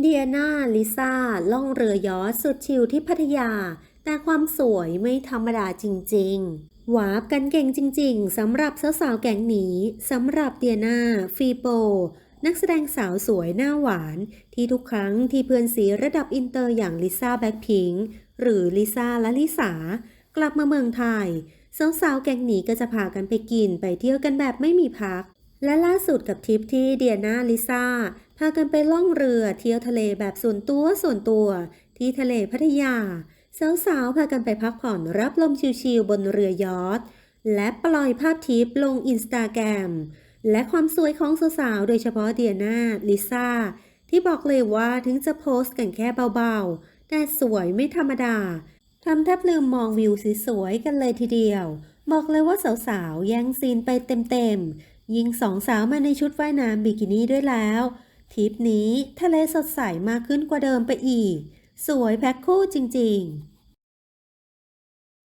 เดียนาลิซ่าล่องเรือยอชสุดชิลที่พัทยา แต่ความสวยไม่ธรรมดาจริงๆ หวาบกันเก่งจริงๆสำหรับสาวๆแก๊งนี้สำหรับเดียนาฟีโป นักแสดงสาวสวยหน้าหวาน ที่ทุกครั้งที่เพื่อนสีระดับอินเตอร์อย่างลิซ่าแบ็คพิงค์หรือลิซ่าและลิสากลับมาเมืองไทย สาวๆแก๊งนี้ก็จะพากันไปกินไปเที่ยวกันแบบไม่มีพัก และล่าสุดกับทริปที่เดียนาลิซ่า พากันไปล่องเรือเที่ยวทะเลแบบส่วนตัวส่วนตัว ที่ทะเลพัทยา สาวๆ พากันไปพักผ่อนรับลมชิลๆบนเรือยอชต์และปล่อยภาพทิปลงอินสตาแกรมและความสวยของสาวๆ โดยเฉพาะเดียนาลิซ่า ที่บอกเลยว่าถึงจะโพสต์กันแค่เบาๆ แต่สวยไม่ธรรมดาทำแทบลืมมองวิวสวยๆ กันเลยทีเดียว บอกเลยว่าสาวๆ แย่งซีนไปเต็มๆ ยิงสองสาวมาในชุดว่ายน้ำบิกินี่ด้วยแล้ว ทริปนี้ทะเลสดใสมากขึ้นกว่าเดิมไปอีก สวยแพ็คคู่จริงๆ